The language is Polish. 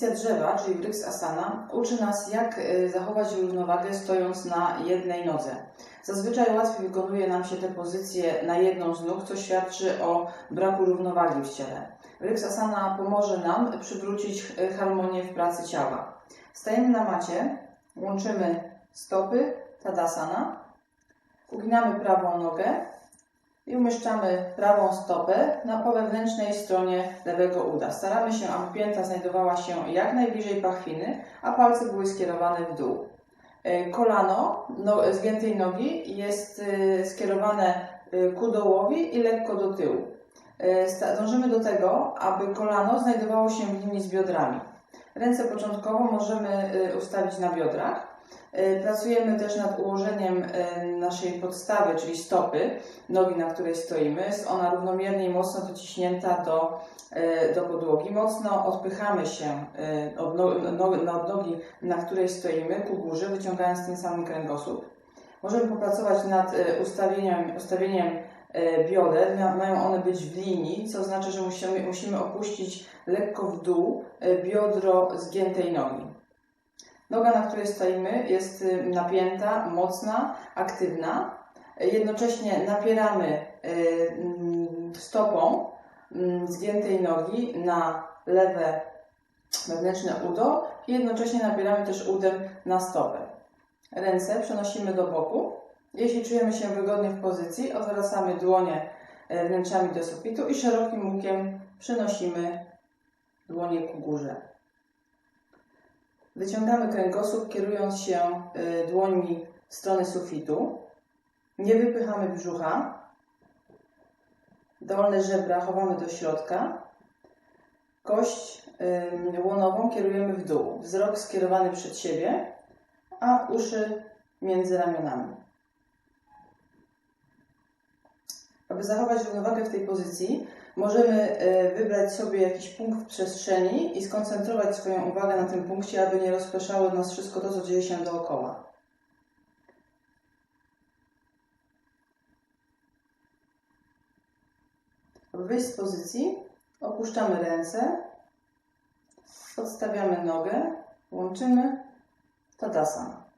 Pozycja drzewa, czyli Wriks Asana, uczy nas, jak y, zachować równowagę stojąc na jednej nodze. Zazwyczaj łatwiej wykonuje nam się tę pozycję na jedną z nóg, co świadczy o braku równowagi w ciele. Wriks Asana pomoże nam przywrócić y, harmonię w pracy ciała. Stajemy na macie, łączymy stopy, Tadasana, uginamy prawą nogę i umieszczamy prawą stopę na po wewnętrznej stronie lewego uda. Staramy się, aby pięta znajdowała się jak najbliżej pachwiny, a palce były skierowane w dół. E, Kolano no, zgiętej nogi jest e, skierowane e, ku dołowi i lekko do tyłu. Dążymy do tego, aby kolano znajdowało się w linii z biodrami. Ręce początkowo możemy ustawić na biodrach. E, Pracujemy też nad ułożeniem e, naszej podstawy, czyli stopy, nogi, na której stoimy. Jest ona równomiernie i mocno dociśnięta do, e, do podłogi. Mocno odpychamy się od, no, no, od nogi, na której stoimy, ku górze, wyciągając tym samym kręgosłup. Możemy popracować nad ustawieniem, ustawieniem bioder. Mają one być w linii, co oznacza, że musimy, musimy opuścić lekko w dół biodro zgiętej nogi. Noga, na której stoimy, jest y, napięta, mocna, aktywna. Jednocześnie napieramy y, mm, stopą mm, zgiętej nogi na lewe wewnętrzne udo i jednocześnie napieramy też udem na stopę. Ręce przenosimy do boku. Jeśli czujemy się wygodnie w pozycji, odwracamy dłonie e, wnętrzami do sufitu i szerokim łukiem przenosimy dłonie ku górze. Wyciągamy kręgosłup, kierując się y, dłońmi w stronę sufitu. Nie wypychamy brzucha. Dolne żebra chowamy do środka. Kość y, łonową kierujemy w dół. Wzrok skierowany przed siebie, a uszy między ramionami. Aby zachować równowagę w tej pozycji, możemy e, wybrać sobie jakiś punkt w przestrzeni i skoncentrować swoją uwagę na tym punkcie, aby nie rozpraszało nas wszystko to, co dzieje się dookoła. Aby wyjść z pozycji, opuszczamy ręce, podstawiamy nogę, łączymy Tadasana.